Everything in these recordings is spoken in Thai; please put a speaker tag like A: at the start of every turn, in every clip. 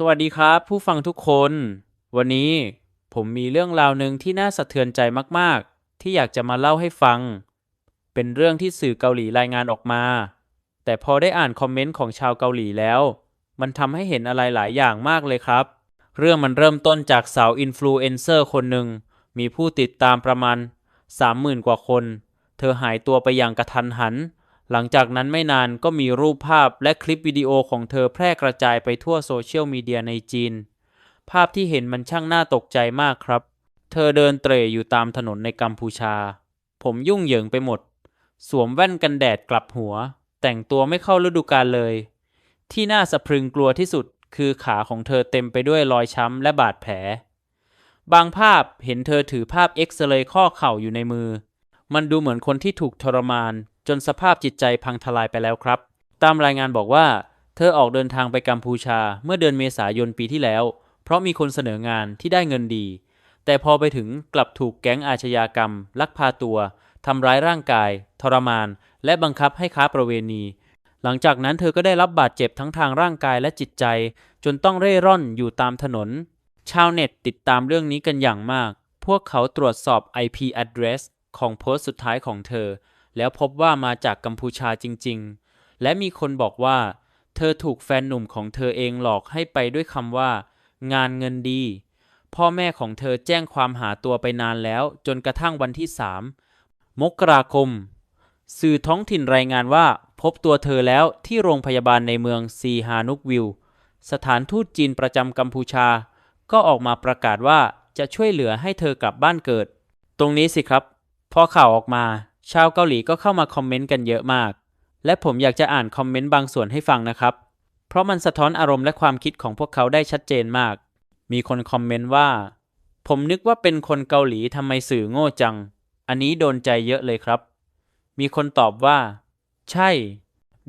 A: สวัสดีครับ ผู้ฟังทุกคน วันนี้ผมมีเรื่องราวหนึ่งที่น่าสะเทือนใจมาก ๆ ที่อยากจะมาเล่าให้ฟัง เป็นเรื่องที่สื่อเกาหลีรายงานออกมา แต่พอได้อ่านคอมเมนต์ของชาวเกาหลีแล้ว มันทำให้เห็นอะไรหลายอย่างมากเลยครับ เรื่องมันเริ่มต้นจากสาวอินฟลูเอนเซอร์คนหนึ่ง มีผู้ติดตามประมาณ 30,000 กว่าคน เธอหายตัวไปอย่างกระทันหัน หลังจากนั้นไม่นานก็มีรูปภาพและคลิปวิดีโอของเธอแพร่กระจายไปทั่วโซเชียลมีเดียในจีน ภาพที่เห็นมันช่างน่าตกใจมากครับ เธอเดินเตร่อยู่ตามถนนในกัมพูชา ผมยุ่งเหยิงไปหมด สวมแว่นกันแดดกลับหัว แต่งตัวไม่เข้าฤดูกาลเลย ที่น่าสะพรึงกลัวที่สุดคือขาของเธอเต็มไปด้วยรอยช้ำและบาดแผล บางภาพเห็นเธอถือภาพเอ็กซเรย์ข้อเข่าอยู่ในมือ มันดูเหมือนคนที่ถูกทรมาน จนสภาพจิตใจพังทลายไปแล้วครับ ตามรายงานบอกว่า เธอออกเดินทางไปกัมพูชาเมื่อเดือนเมษายนปีที่แล้ว เพราะมีคนเสนองานที่ได้เงินดี แต่พอไปถึงกลับถูกแก๊งอาชญากรรม ลักพาตัวทำร้ายร่างกาย ทรมาน และบังคับให้ค้าประเวณี หลังจากนั้นเธอก็ได้รับบาดเจ็บทั้งทางร่างกายและจิตใจ จนต้องเร่ร่อนอยู่ตามถนน ชาวเน็ตติดตามเรื่องนี้กันอย่างมาก พวกเขาตรวจสอบ IP address ของโพสต์สุดท้ายของเธอ แล้วพบว่ามาจากกัมพูชาจริง ๆ และมีคนบอกว่า เธอถูกแฟนหนุ่มของเธอเองหลอกให้ไปด้วยคำว่า งานเงินดี พ่อแม่ของเธอแจ้งความหาตัวไปนานแล้วจนกระทั่งวันที่3มกราคม สื่อท้องถิ่นรายงานว่า พบตัวเธอแล้วที่โรงพยาบาลในเมืองซีฮานุกวิลสถานทูตจีนประจำกัมพูชา ก็ออกมาประกาศว่าจะช่วยเหลือให้เธอกลับบ้านเกิด ตรงนี้สิครับ พอข่าวออกมา ชาวเกาหลีก็เข้ามาคอมเมนต์กันเยอะมาก และผมอยากจะอ่านคอมเมนต์บางส่วนให้ฟังนะครับ เพราะมันสะท้อนอารมณ์และความคิดของพวกเขาได้ชัดเจนมาก มีคนคอมเมนต์ว่า ผมนึกว่าเป็นคนเกาหลีทำไมสื่อโง่จัง อันนี้โดนใจเยอะเลยครับ มีคนตอบว่า ใช่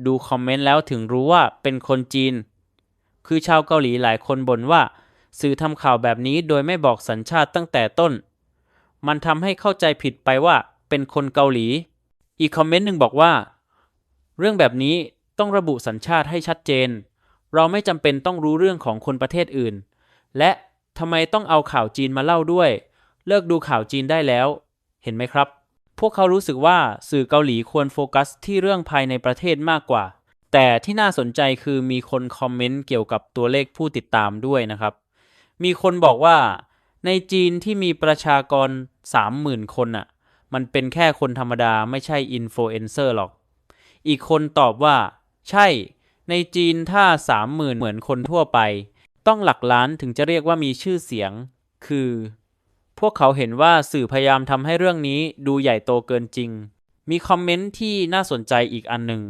A: ดูคอมเมนต์แล้วถึงรู้ว่าเป็นคนจีน คือชาวเกาหลีหลายคนบ่นว่า สื่อทำข่าวแบบนี้โดยไม่บอกสัญชาติตั้งแต่ต้น มันทำให้เข้าใจผิดไปว่าเป็นคนเกาหลี อีกคอมเมนต์หนึ่งบอกว่า เรื่องแบบนี้ต้องระบุสัญชาติให้ชัดเจน เราไม่จำเป็นต้องรู้เรื่องของคนประเทศอื่น และทำไมต้องเอาข่าวจีนมาเล่าด้วย เลิกดูข่าวจีนได้แล้ว เห็นไหมครับ พวกเขารู้สึกว่าสื่อเกาหลีควรโฟกัสที่เรื่องภายในประเทศมากกว่า แต่ที่น่าสนใจคือมีคนคอมเมนต์เกี่ยวกับตัวเลขผู้ติดตามด้วยนะครับ มีคนบอกว่า ในจีนที่มีประชากร 30,000 คนน่ะ มันเป็นแค่คนธรรมดาไม่ใช่อินฟลูเอนเซอร์หรอก อีกคนตอบว่า ใช่ ในจีนถ้า 30,000 เหมือนคนทั่วไป ต้องหลักล้านถึงจะเรียกว่ามีชื่อเสียง คือ พวกเขาเห็นว่าสื่อพยายามทำให้เรื่องนี้ดูใหญ่โตเกินจริง มีคอมเมนต์ที่น่าสนใจอีกอันหนึ่ง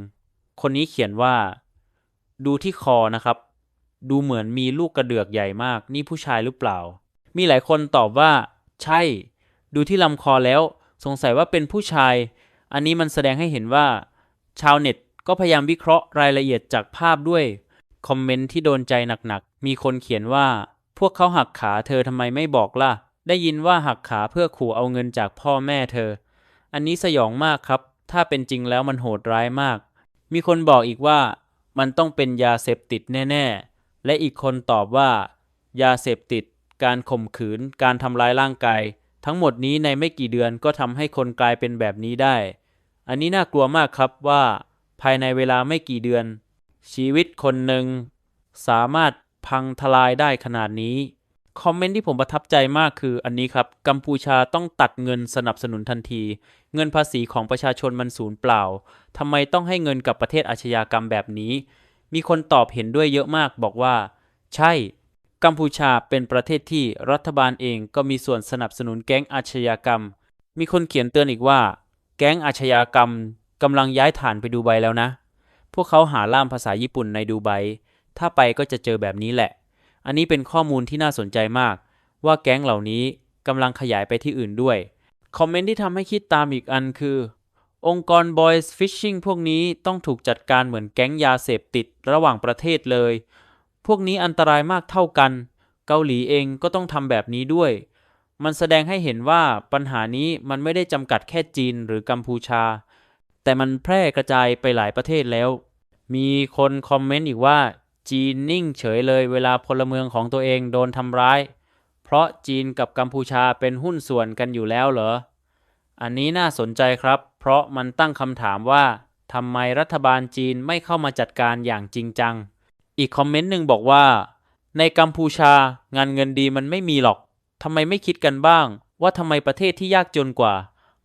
A: คนนี้เขียนว่า ดูที่คอนะครับ ดูเหมือนมีลูกกระเดือกใหญ่มาก นี่ผู้ชายหรือเปล่า มีหลายคนตอบว่า ใช่ ดูที่ลำคอแล้ว สงสัยว่าเป็นผู้ชาย อันนี้มันแสดงให้เห็นว่า ชาวเน็ตก็พยายามวิเคราะห์รายละเอียดจากภาพด้วย คอมเมนต์ที่โดนใจหนักๆ มีคนเขียนว่า พวกเขาหักขาเธอทำไมไม่บอกล่ะ ได้ยินว่าหักขาเพื่อขู่เอาเงินจากพ่อแม่เธอ อันนี้สยองมากครับ ถ้าเป็นจริงแล้วมันโหดร้ายมาก มีคนบอกอีกว่า มันต้องเป็นยาเสพติดแน่ ๆ และอีกคนตอบว่า ยาเสพติด การข่มขืน การทำร้ายร่างกาย ทั้งหมดนี้ในไม่กี่เดือนก็ทำให้คนกลายเป็นแบบนี้ได้ อันนี้น่ากลัวมากครับว่าภายในเวลาไม่กี่เดือน ชีวิตคนหนึ่งสามารถพังทลายได้ขนาดนี้ คอมเมนต์ที่ผมประทับใจมากคืออันนี้ครับ กัมพูชาต้องตัดเงินสนับสนุนทันที เงินภาษีของประชาชนมันสูญเปล่าทำไมต้องให้เงินกับประเทศอาชญากรรมแบบนี้ มีคนตอบเห็นด้วยเยอะมากบอกว่า ใช่ กัมพูชาเป็นประเทศที่รัฐบาลเองก็มีส่วนสนับสนุนแก๊งอาชญากรรม มีคนเขียนเตือนอีกว่า แก๊งอาชญากรรมกำลังย้ายฐานไปดูไบแล้วนะ พวกเขาหาล่ามภาษาญี่ปุ่นในดูไบ ถ้าไปก็จะเจอแบบนี้แหละ อันนี้เป็นข้อมูลที่น่าสนใจมาก ว่าแก๊งเหล่านี้กำลังขยายไปที่อื่นด้วย คอมเมนต์ที่ทำให้คิดตามอีกอันคือ องค์กร Boys Fishing พวกนี้ต้องถูกจัดการเหมือนแก๊งยาเสพติดระหว่างประเทศเลย พวกนี้อันตรายมากเท่ากัน เกาหลีเองก็ต้องทำแบบนี้ด้วย มันแสดงให้เห็นว่าปัญหานี้มันไม่ได้จำกัดแค่จีนหรือกัมพูชา แต่มันแพร่กระจายไปหลายประเทศแล้ว มีคนคอมเมนต์อีกว่า จีนนิ่งเฉยเลยเวลาพลเมืองของตัวเองโดนทำร้าย เพราะจีนกับกัมพูชาเป็นหุ้นส่วนกันอยู่แล้วเหรอ อันนี้น่าสนใจครับ เพราะมันตั้งคำถามว่าทำไมรัฐบาลจีนไม่เข้ามาจัดการอย่างจริงจัง อีกคอมเมนต์หนึ่งบอกว่า ในกัมพูชางานเงินดีมันไม่มีหรอกทำไมไม่คิดกันบ้าง ว่าทำไมประเทศที่ยากจนกว่า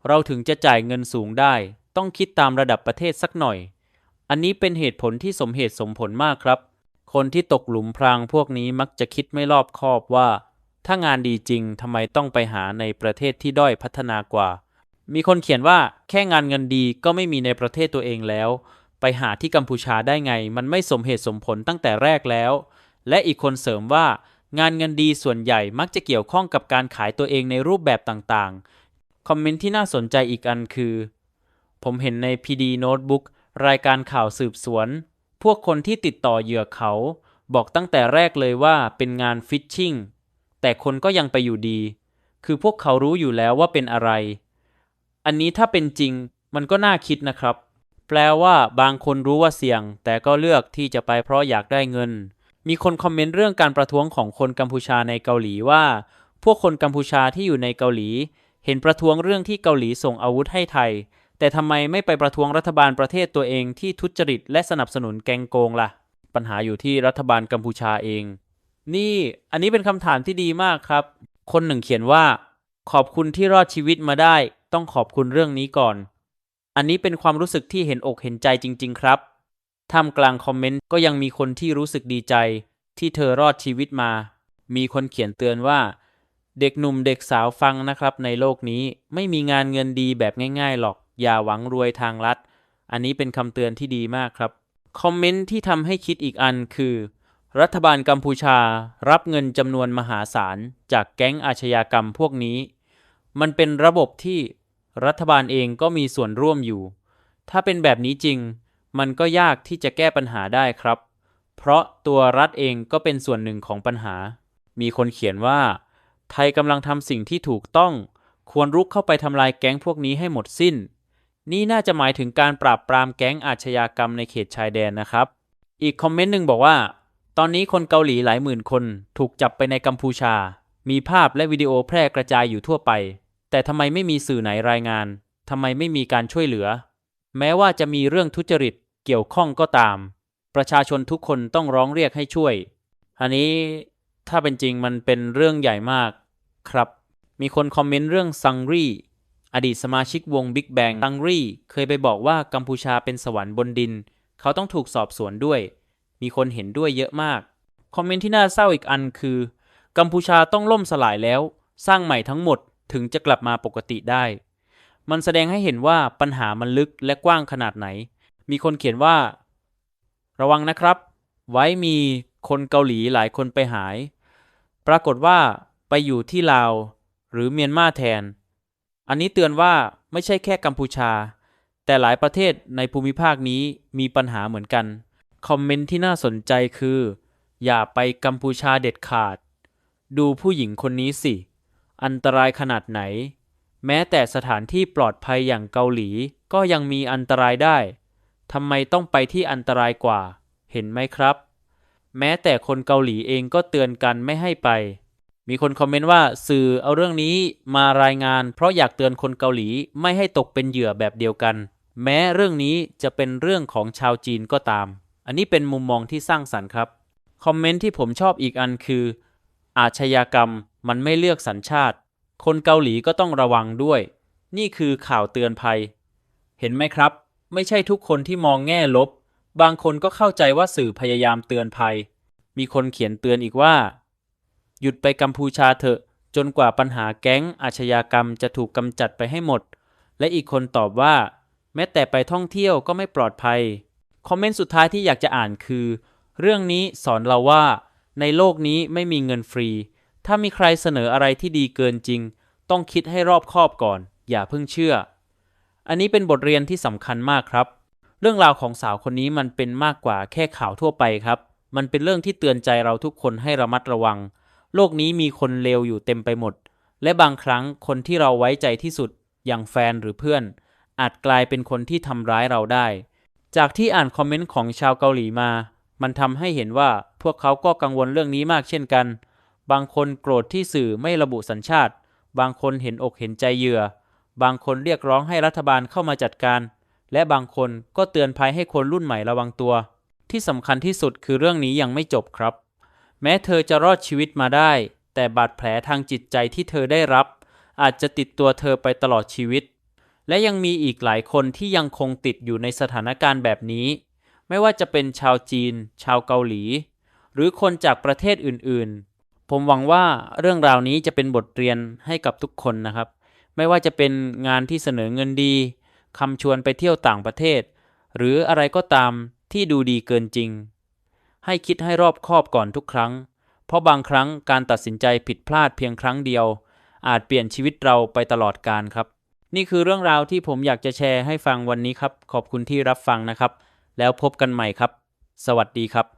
A: เราถึงจะจ่ายเงินสูงได้ ต้องคิดตามระดับประเทศสักหน่อย อันนี้เป็นเหตุผลที่สมเหตุสมผลมากครับ คนที่ตกหลุมพรางพวกนี้มักจะคิดไม่รอบคอบว่า ถ้างานดีจริงทำไมต้องไปหาในประเทศที่ด้อยพัฒนากว่า มีคนเขียนว่าแค่งานเงินดีก็ไม่มีในประเทศตัวเองแล้ว ไปหาที่กัมพูชาได้ไง มันไม่สมเหตุสมผลตั้งแต่แรกแล้ว และอีกคนเสริมว่างานเงินดีส่วนใหญ่มักจะเกี่ยวข้องกับการขายตัวเองในรูปแบบต่างๆ คอมเมนต์ที่น่าสนใจอีกอันคือ ผมเห็นใน PD Notebook รายการข่าวสืบสวน พวกคนที่ติดต่อเหยื่อเขา บอกตั้งแต่แรกเลยว่าเป็นงานฟิชชิงแต่คนก็ยังไปอยู่ดี คือพวกเขารู้อยู่แล้วว่าเป็นอะไร อันนี้ถ้าเป็นจริงมันก็น่าคิดนะครับ แปลว่าบางคนรู้ว่าเสี่ยง แต่ก็เลือกที่จะไปเพราะอยากได้เงิน มีคนคอมเมนต์เรื่องการประท้วงของคนกัมพูชาในเกาหลีว่า พวกคนกัมพูชาที่อยู่ในเกาหลี เห็นประท้วงเรื่องที่เกาหลีส่งอาวุธให้ไทย แต่ทำไมไม่ไปประท้วงรัฐบาลประเทศตัวเองที่ทุจริตและสนับสนุนแกงโกงล่ะ ปัญหาอยู่ที่รัฐบาลกัมพูชาเอง นี่อันนี้เป็นคำถามที่ดีมากครับ คนหนึ่งเขียนว่า ขอบคุณที่รอดชีวิตมาได้ ต้องขอบคุณเรื่องนี้ก่อน อันนี้เป็นความรู้สึกที่เห็นอกเห็นใจจริง ๆ ครับ ท่ามกลางคอมเมนต์ก็ยังมีคนที่รู้สึกดีใจ ที่เธอรอดชีวิตมา มีคนเขียนเตือนว่า เด็กหนุ่มเด็กสาวฟังนะครับ ในโลกนี้ไม่มีงานเงินดีแบบง่าย ๆ หรอก อย่าหวังรวยทางลัด อันนี้เป็นคำเตือนที่ดีมากครับ คอมเมนต์ที่ทำให้คิดอีกอันคือ รัฐบาลกัมพูชา รับเงินจำนวนมหาศาลจากแก๊งอาชญากรรมพวกนี้ มันเป็นระบบที่ รัฐบาลเองก็มีส่วนร่วมอยู่ ถ้าเป็นแบบนี้จริง มันก็ยากที่จะแก้ปัญหาได้ครับ เพราะตัวรัฐเองก็เป็นส่วนหนึ่งของปัญหา มีคนเขียนว่า ไทยกำลังทำสิ่งที่ถูกต้อง ควรรุกเข้าไปทำลายแก๊งพวกนี้ให้หมดสิ้น นี่น่าจะหมายถึงการปราบปรามแก๊งอาชญากรรมในเขตชายแดนนะครับ อีกคอมเมนต์หนึ่งบอกว่า ตอนนี้คนเกาหลีหลายหมื่นคนถูกจับไปในกัมพูชา มีภาพและวิดีโอแพร่กระจายอยู่ทั่วไป แต่ทำไมไม่มีสื่อไหนรายงานทำไมไม่มีการช่วยเหลือ แม้ว่าจะมีเรื่องทุจริตเกี่ยวข้องก็ตาม ประชาชนทุกคนต้องร้องเรียกให้ช่วย อันนี้ถ้าเป็นจริงมันเป็นเรื่องใหญ่มากครับ มีคนคอมเมนต์เรื่องซังรีอดีตสมาชิกวง Big Bang ซังรีเคยไปบอกว่ากัมพูชาเป็นสวรรค์บนดิน เขาต้องถูกสอบสวนด้วย มีคนเห็นด้วยเยอะมาก คอมเมนต์ที่น่าเศร้าอีกอันคือ กัมพูชาต้องล่มสลายแล้ว สร้างใหม่ทั้งหมด ถึงจะกลับมาปกติได้ มันแสดงให้เห็นว่าปัญหามันลึกและกว้างขนาดไหน มีคนเขียนว่า ระวังนะครับ ไว้มีคนเกาหลีหลายคนไปหาย ปรากฏว่าไปอยู่ที่ลาว หรือเมียนมาแทน อันนี้เตือนว่าไม่ใช่แค่กัมพูชา แต่หลายประเทศในภูมิภาคนี้มีปัญหาเหมือนกัน คอมเมนต์ที่น่าสนใจคือ อย่าไปกัมพูชาเด็ดขาด ดูผู้หญิงคนนี้สิ อันตรายขนาดไหน แม้แต่สถานที่ปลอดภัยอย่างเกาหลีก็ยังมีอันตรายได้ทำไมต้องไปที่อันตรายกว่า เห็นไหมครับ แม้แต่คนเกาหลีเองก็เตือนกันไม่ให้ไป มีคนคอมเมนต์ว่าสื่อเอาเรื่องนี้มารายงาน เพราะอยากเตือนคนเกาหลีไม่ให้ตกเป็นเหยื่อแบบเดียวกัน แม้เรื่องนี้จะเป็นเรื่องของชาวจีนก็ตาม อันนี้เป็นมุมมองที่สร้างสรรค์ครับ คอมเมนต์ที่ผมชอบอีกอันคือ อาชญากรรม มันไม่เลือกสัญชาติ คนเกาหลีก็ต้องระวังด้วย นี่คือข่าวเตือนภัย เห็นไหมครับ ไม่ใช่ทุกคนที่มองแง่ลบ บางคนก็เข้าใจว่าสื่อพยายามเตือนภัย มีคนเขียนเตือนอีกว่า หยุดไปกัมพูชาเถอะ จนกว่าปัญหาแก๊งอาชญากรรมจะถูกกำจัดไปให้หมด และอีกคนตอบว่า แม้แต่ไปท่องเที่ยวก็ไม่ปลอดภัย คอมเมนต์สุดท้ายที่อยากจะอ่านคือ เรื่องนี้สอนเราว่า ในโลกนี้ไม่มีเงินฟรี ถ้ามีใครเสนออะไรที่ดีเกินจริง ต้องคิดให้รอบคอบก่อน อย่าเพิ่งเชื่อ อันนี้เป็นบทเรียนที่สำคัญมากครับ เรื่องราวของสาวคนนี้มันเป็นมากกว่าแค่ข่าวทั่วไปครับ มันเป็นเรื่องที่เตือนใจเราทุกคนให้ระมัดระวัง โลกนี้มีคนเลวอยู่เต็มไปหมด และบางครั้งคนที่เราไว้ใจที่สุด อย่างแฟนหรือเพื่อน อาจกลายเป็นคนที่ทำร้ายเราได้ จากที่อ่านคอมเมนต์ของชาวเกาหลีมา มันทำให้เห็นว่าพวกเขาก็กังวลเรื่องนี้มากเช่นกัน บางคนโกรธที่สื่อไม่ระบุสัญชาติ บางคนเห็นอกเห็นใจเหยื่อ บางคนเรียกร้องให้รัฐบาลเข้ามาจัดการ และบางคนก็เตือนภัยให้คนรุ่นใหม่ระวังตัว ที่สำคัญที่สุดคือเรื่องนี้ยังไม่จบครับ แม้เธอจะรอดชีวิตมาได้ แต่บาดแผลทางจิตใจที่เธอได้รับ อาจจะติดตัวเธอไปตลอดชีวิต และยังมีอีกหลายคนที่ยังคงติดอยู่ในสถานการณ์แบบนี้ ไม่ว่าจะเป็นชาวจีน ชาวเกาหลี หรือคนจากประเทศอื่นๆ ผมหวังว่าเรื่องราวนี้จะเป็นบทเรียนให้กับทุกคนนะครับ ไม่ว่าจะเป็นงานที่เสนอเงินดีคำชวนไปเที่ยวต่างประเทศ หรืออะไรก็ตามที่ดูดีเกินจริง ให้คิดให้รอบคอบก่อนทุกครั้ง เพราะบางครั้งการตัดสินใจผิดพลาดเพียงครั้งเดียว อาจเปลี่ยนชีวิตเราไปตลอดกาลครับ นี่คือเรื่องราวที่ผมอยากจะแชร์ให้ฟังวันนี้ครับ ขอบคุณที่รับฟังนะครับ แล้วพบกันใหม่ครับ สวัสดีครับ